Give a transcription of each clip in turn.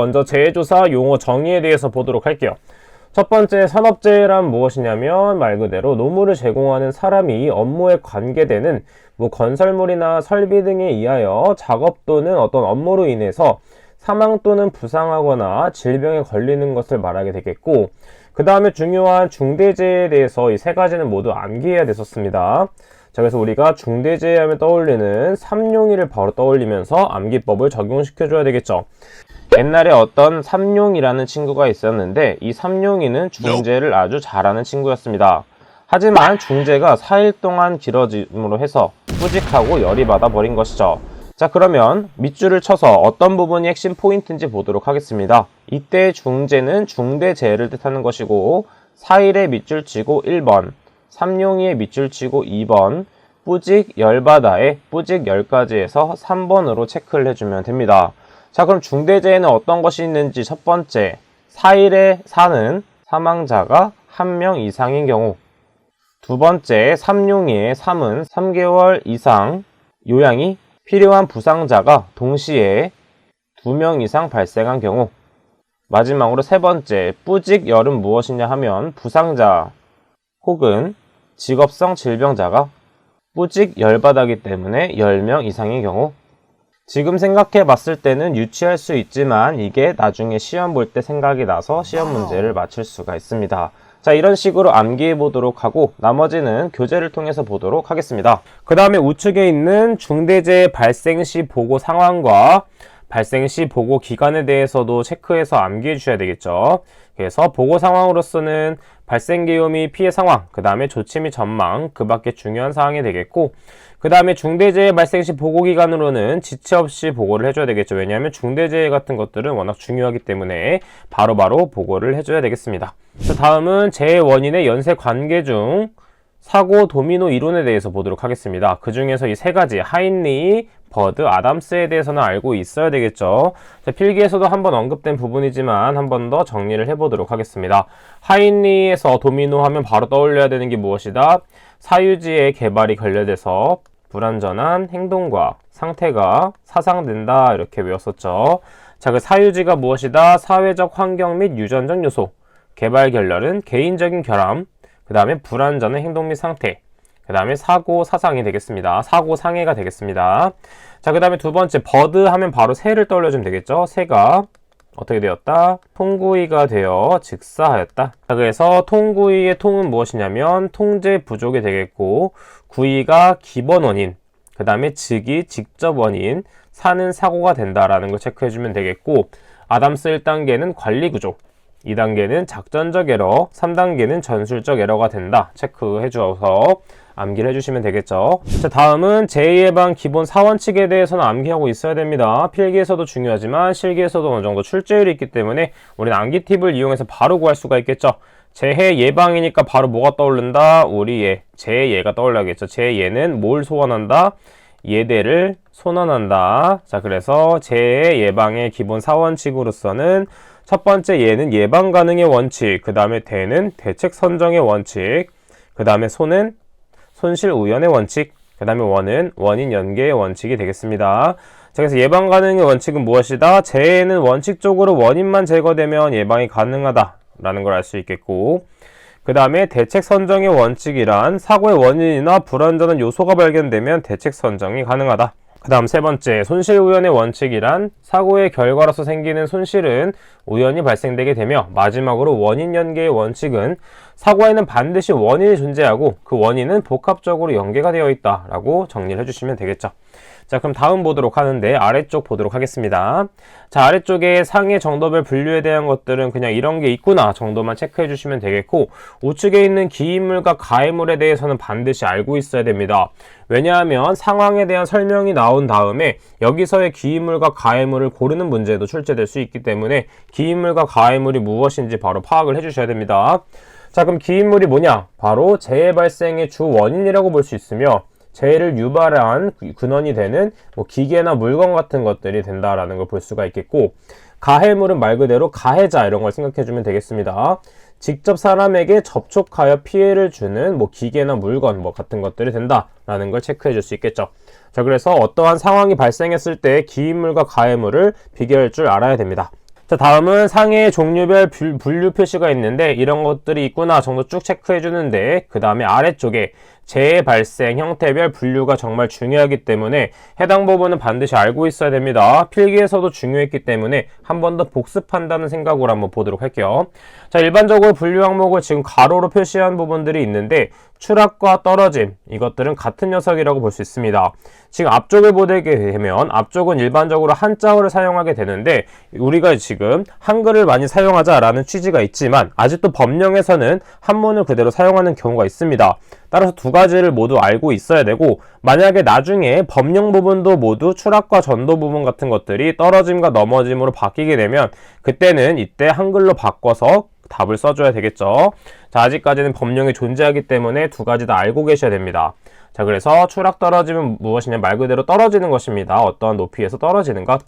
먼저 재해조사 용어 정의에 대해서 보도록 할게요. 첫 번째 산업재해란 무엇이냐면 말 그대로 노무를 제공하는 사람이 업무에 관계되는 뭐 건설물이나 설비 등에 의하여 작업 또는 어떤 업무로 인해서 사망 또는 부상하거나 질병에 걸리는 것을 말하게 되겠고 그 다음에 중요한 중대재해에 대해서 이 세 가지는 모두 암기해야 됐었습니다. 자, 그래서 우리가 중대재해 하면 떠올리는 삼룡이를 바로 떠올리면서 암기법을 적용시켜줘야 되겠죠. 옛날에 어떤 삼룡이라는 친구가 있었는데 이 삼룡이는 중재를 아주 잘하는 친구였습니다. 하지만 중재가 4일 동안 길어짐으로 해서 뿌직하고 열이 받아 버린 것이죠. 자 그러면 밑줄을 쳐서 어떤 부분이 핵심 포인트인지 보도록 하겠습니다. 이때 중재는 중대재해를 뜻하는 것이고 4일에 밑줄 치고 1번, 삼룡이에 밑줄 치고 2번, 뿌직 열바다에 뿌직 10가지에서 3번으로 체크를 해주면 됩니다. 자, 그럼 중대재해는 어떤 것이 있는지 첫 번째, 4일에 사는 사망자가 1명 이상인 경우. 두 번째, 삼룡이의 3은 3개월 이상 요양이 필요한 부상자가 동시에 2명 이상 발생한 경우. 마지막으로 세 번째, 뿌직 열은 무엇이냐 하면 부상자 혹은 직업성 질병자가 뿌직 열받았기 때문에 10명 이상의 경우. 지금 생각해 봤을 때는 유치할 수 있지만 이게 나중에 시험 볼 때 생각이 나서 시험 문제를 맞출 수가 있습니다. 자, 이런 식으로 암기해 보도록 하고 나머지는 교재를 통해서 보도록 하겠습니다. 그 다음에 우측에 있는 중대재해 발생 시 보고 상황과 발생 시 보고 기간에 대해서도 체크해서 암기해 주셔야 되겠죠. 그래서 보고 상황으로서는 발생 계획 및 피해 상황, 그 다음에 조치 및 전망, 그 밖에 중요한 사항이 되겠고, 그 다음에 중대재해 발생 시 보고 기간으로는 지체 없이 보고를 해줘야 되겠죠. 왜냐하면 중대재해 같은 것들은 워낙 중요하기 때문에 바로바로 바로 보고를 해줘야 되겠습니다. 자, 다음은 재해 원인의 연쇄 관계 중 사고 도미노 이론에 대해서 보도록 하겠습니다. 그 중에서 이 세 가지 하인리, 버드, 아담스에 대해서는 알고 있어야 되겠죠. 자, 필기에서도 한번 언급된 부분이지만 한 번 더 정리를 해보도록 하겠습니다. 하인리에서 도미노 하면 바로 떠올려야 되는 게 무엇이다? 사유지의 개발이 관련돼서 불완전한 행동과 상태가 사상된다 이렇게 외웠었죠. 자, 그 사유지가 무엇이다? 사회적 환경 및 유전적 요소. 개발 결렬은 개인적인 결함, 그 다음에 불완전한 행동 및 상태, 그 다음에 사고 사상이 되겠습니다. 사고 상해가 되겠습니다. 자, 그 다음에 두 번째 버드 하면 바로 새를 떠올려주면 되겠죠. 새가 어떻게 되었다? 통구이가 되어 직사하였다. 자, 그래서 통구이의 통은 무엇이냐면 통제 부족이 되겠고 구이가 기본 원인, 그 다음에 즉이 직접 원인, 사는 사고가 된다라는 걸 체크해주면 되겠고 아담스 1단계는 관리 구조, 2단계는 작전적 에러, 3단계는 전술적 에러가 된다. 체크해 주어서 암기를 해주시면 되겠죠. 자, 다음은 제2예방 기본 사원칙에 대해서는 암기하고 있어야 됩니다. 필기에서도 중요하지만 실기에서도 어느 정도 출제율이 있기 때문에 우리는 암기 팁을 이용해서 바로 구할 수가 있겠죠. 재해 예방이니까 바로 뭐가 떠오른다? 우리 예, 재예가 떠올라겠죠. 재예는 뭘 소원한다? 예대를 선언한다. 자, 그래서 재해 예방의 기본 사원칙으로서는 첫 번째 예는 예방 가능의 원칙, 그 다음에 대는 대책 선정의 원칙, 그 다음에 소는 손실 우연의 원칙, 그 다음에 원은 원인 연계의 원칙이 되겠습니다. 자, 그래서 예방 가능의 원칙은 무엇이다? 재해는 원칙적으로 원인만 제거되면 예방이 가능하다라는 걸 알 수 있겠고, 그 다음에 대책 선정의 원칙이란 사고의 원인이나 불완전한 요소가 발견되면 대책 선정이 가능하다. 그 다음 세 번째, 손실 우연의 원칙이란 사고의 결과로서 생기는 손실은 우연히 발생되게 되며 마지막으로 원인 연계의 원칙은 사고에는 반드시 원인이 존재하고 그 원인은 복합적으로 연계가 되어 있다라고 정리를 해주시면 되겠죠. 자, 그럼 다음 보도록 하는데 아래쪽 보도록 하겠습니다. 자, 아래쪽에 상해 정도별 분류에 대한 것들은 그냥 이런 게 있구나 정도만 체크해 주시면 되겠고 우측에 있는 기인물과 가해물에 대해서는 반드시 알고 있어야 됩니다. 왜냐하면 상황에 대한 설명이 나온 다음에 여기서의 기인물과 가해물을 고르는 문제도 출제될 수 있기 때문에 기인물과 가해물이 무엇인지 바로 파악을 해 주셔야 됩니다. 자, 그럼 기인물이 뭐냐? 바로 재해 발생의 주 원인이라고 볼 수 있으며 재해를 유발한 근원이 되는 뭐 기계나 물건 같은 것들이 된다라는 걸 볼 수가 있겠고 가해물은 말 그대로 가해자 이런 걸 생각해 주면 되겠습니다. 직접 사람에게 접촉하여 피해를 주는 뭐 기계나 물건 뭐 같은 것들이 된다라는 걸 체크해 줄 수 있겠죠. 자, 그래서 어떠한 상황이 발생했을 때 기인물과 가해물을 비교할 줄 알아야 됩니다. 자, 다음은 상해 종류별 불- 분류 표시가 있는데 이런 것들이 있구나 정도 쭉 체크해 주는데 그 다음에 아래쪽에 재해 발생 형태별 분류가 정말 중요하기 때문에 해당 부분은 반드시 알고 있어야 됩니다. 필기에서도 중요했기 때문에 한 번 더 복습한다는 생각으로 한번 보도록 할게요. 자, 일반적으로 분류 항목을 지금 가로로 표시한 부분들이 있는데 추락과 떨어짐 이것들은 같은 녀석이라고 볼 수 있습니다. 지금 앞쪽을 보게 되면 앞쪽은 일반적으로 한자어를 사용하게 되는데 우리가 지금 한글을 많이 사용하자라는 취지가 있지만 아직도 법령에서는 한문을 그대로 사용하는 경우가 있습니다. 따라서 두 가지를 모두 알고 있어야 되고 만약에 나중에 법령 부분도 모두 추락과 전도 부분 같은 것들이 떨어짐과 넘어짐으로 바뀌게 되면 그때는 이때 한글로 바꿔서 답을 써줘야 되겠죠. 자, 아직까지는 법령이 존재하기 때문에 두 가지 다 알고 계셔야 됩니다. 자, 그래서 추락 떨어짐은 무엇이냐 말 그대로 떨어지는 것입니다. 어떠한 높이에서 떨어지는 것.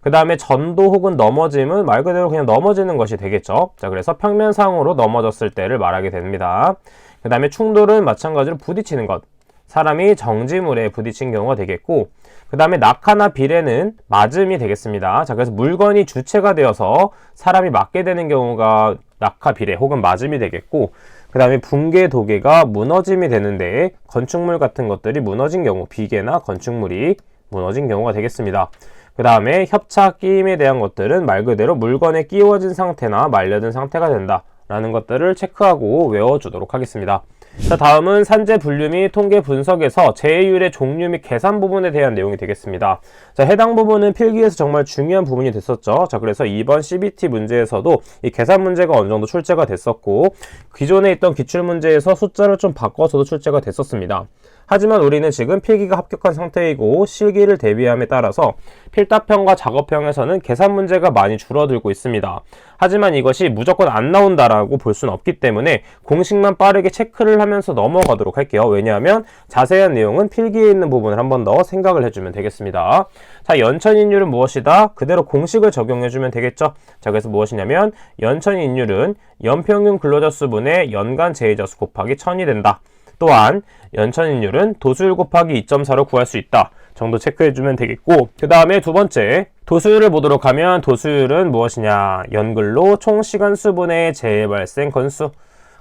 그 다음에 전도 혹은 넘어짐은 말 그대로 그냥 넘어지는 것이 되겠죠. 자, 그래서 평면상으로 넘어졌을 때를 말하게 됩니다. 그 다음에 충돌은 마찬가지로 부딪히는 것. 사람이 정지물에 부딪힌 경우가 되겠고, 그 다음에 낙하나 비례는 맞음이 되겠습니다. 자, 그래서 물건이 주체가 되어서 사람이 맞게 되는 경우가 낙하 비례 혹은 맞음이 되겠고, 그 다음에 붕괴 도개가 무너짐이 되는데 건축물 같은 것들이 무너진 경우, 비계나 건축물이 무너진 경우가 되겠습니다. 그 다음에 협착 끼임에 대한 것들은 말 그대로 물건에 끼워진 상태나 말려든 상태가 된다. 라는 것들을 체크하고 외워주도록 하겠습니다. 자, 다음은 산재 분류 및 통계 분석에서 재해율의 종류 및 계산 부분에 대한 내용이 되겠습니다. 자, 해당 부분은 필기에서 정말 중요한 부분이 됐었죠. 자, 그래서 이번 CBT 문제에서도 이 계산 문제가 어느 정도 출제가 됐었고, 기존에 있던 기출 문제에서 숫자를 좀 바꿔서도 출제가 됐었습니다. 하지만 우리는 지금 필기가 합격한 상태이고 실기를 대비함에 따라서 필답형과 작업형에서는 계산 문제가 많이 줄어들고 있습니다. 하지만 이것이 무조건 안 나온다라고 볼 수는 없기 때문에 공식만 빠르게 체크를 하면서 넘어가도록 할게요. 왜냐하면 자세한 내용은 필기에 있는 부분을 한 번 더 생각을 해주면 되겠습니다. 자, 연천인율은 무엇이다? 그대로 공식을 적용해주면 되겠죠. 자, 그래서 무엇이냐면 연천인율은 연평균 근로자 수분의 연간 재해자 수 곱하기 1000이 된다. 또한 연천인율은 도수율 곱하기 2.4로 구할 수 있다 정도 체크해주면 되겠고 그 다음에 두 번째 도수율을 보도록 하면 도수율은 무엇이냐? 연근로 총 시간 수분의 재해 발생 건수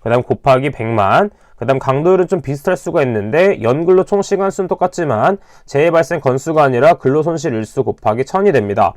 그 다음 곱하기 100만 그 다음 강도율은 좀 비슷할 수가 있는데 연근로 총 시간 수는 똑같지만 재해 발생 건수가 아니라 근로손실 일수 곱하기 1000이 됩니다.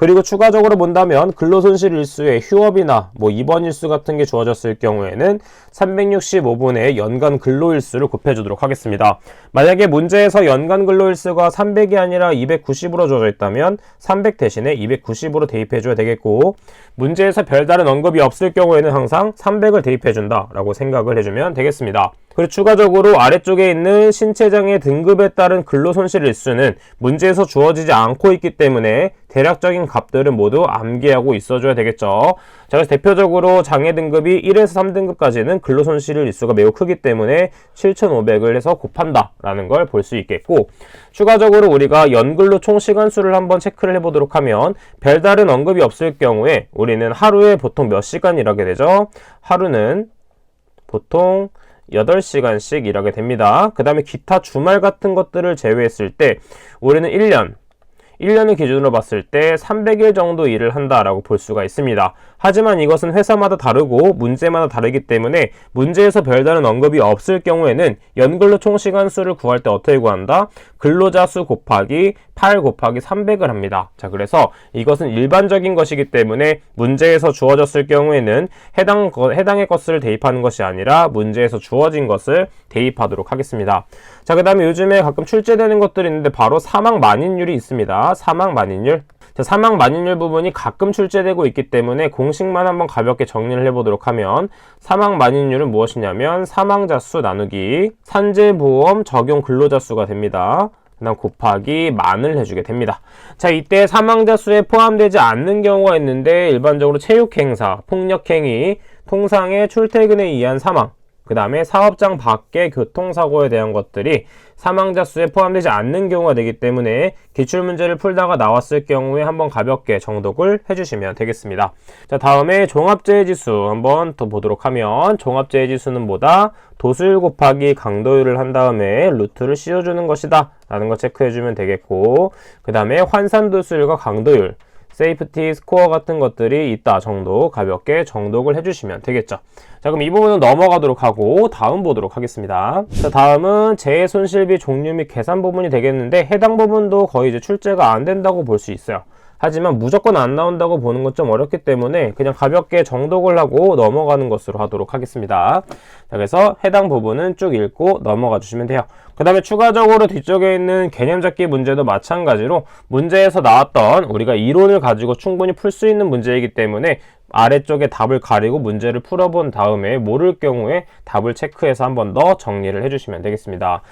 그리고 추가적으로 본다면 근로손실 일수의 휴업이나 뭐 입원 일수 같은 게 주어졌을 경우에는 365분의 연간 근로일수를 곱해주도록 하겠습니다. 만약에 문제에서 연간 근로일수가 300이 아니라 290으로 주어져 있다면 300 대신에 290으로 대입해줘야 되겠고 문제에서 별다른 언급이 없을 경우에는 항상 300을 대입해준다라고 생각을 해주면 되겠습니다. 그리고 추가적으로 아래쪽에 있는 신체장애 등급에 따른 근로손실 일수는 문제에서 주어지지 않고 있기 때문에 대략적인 값들은 모두 암기하고 있어줘야 되겠죠. 자, 그래서 대표적으로 장애 등급이 1에서 3등급까지는 근로손실 일수가 매우 크기 때문에 7,500을 해서 곱한다 라는 걸 볼 수 있겠고 추가적으로 우리가 연근로 총 시간수를 한번 체크를 해보도록 하면 별다른 언급이 없을 경우에 우리는 하루에 보통 몇 시간 일하게 되죠? 하루는 보통 8시간씩 일하게 됩니다. 그 다음에 기타 주말 같은 것들을 제외했을 때 우리는 1년 1년을 기준으로 봤을 때 300일 정도 일을 한다라고 볼 수가 있습니다. 하지만 이것은 회사마다 다르고 문제마다 다르기 때문에 문제에서 별다른 언급이 없을 경우에는 연근로 총 시간 수를 구할 때 어떻게 구한다? 근로자 수 곱하기 8 곱하기 300을 합니다. 자, 그래서 이것은 일반적인 것이기 때문에 문제에서 주어졌을 경우에는 해당 거, 해당의 것을 대입하는 것이 아니라 문제에서 주어진 것을 대입하도록 하겠습니다. 자, 그 다음에 요즘에 가끔 출제되는 것들이 있는데 바로 사망 만인율이 있습니다. 사망 만인율. 자, 사망 만인율 부분이 가끔 출제되고 있기 때문에 공식만 한번 가볍게 정리를 해보도록 하면 사망 만인율은 무엇이냐면 사망자 수 나누기 산재보험 적용 근로자 수가 됩니다. 그다음 곱하기 만을 해주게 됩니다. 자, 이때 사망자 수에 포함되지 않는 경우가 있는데 일반적으로 체육행사, 폭력행위, 통상의 출퇴근에 의한 사망, 그 다음에 사업장 밖의 교통사고에 대한 것들이 사망자 수에 포함되지 않는 경우가 되기 때문에 기출 문제를 풀다가 나왔을 경우에 한번 가볍게 정독을 해주시면 되겠습니다. 자, 다음에 종합재해지수 한번 더 보도록 하면 종합재해지수는 뭐다? 도수율 곱하기 강도율을 한 다음에 루트를 씌워주는 것이다. 라는 거 체크해주면 되겠고 그 다음에 환산도수율과 강도율 세이프티 스코어 같은 것들이 있다 정도 가볍게 정독을 해주시면 되겠죠. 자, 그럼 이 부분은 넘어가도록 하고 다음 보도록 하겠습니다. 자, 다음은 재해 손실비 종류 및 계산 부분이 되겠는데 해당 부분도 거의 이제 출제가 안 된다고 볼 수 있어요. 하지만 무조건 안 나온다고 보는 건 좀 어렵기 때문에 그냥 가볍게 정독을 하고 넘어가는 것으로 하도록 하겠습니다. 자, 그래서 해당 부분은 쭉 읽고 넘어가 주시면 돼요. 그 다음에 추가적으로 뒤쪽에 있는 개념 잡기 문제도 마찬가지로 문제에서 나왔던 우리가 이론을 가지고 충분히 풀 수 있는 문제이기 때문에 아래쪽에 답을 가리고 문제를 풀어본 다음에 모를 경우에 답을 체크해서 한 번 더 정리를 해주시면 되겠습니다.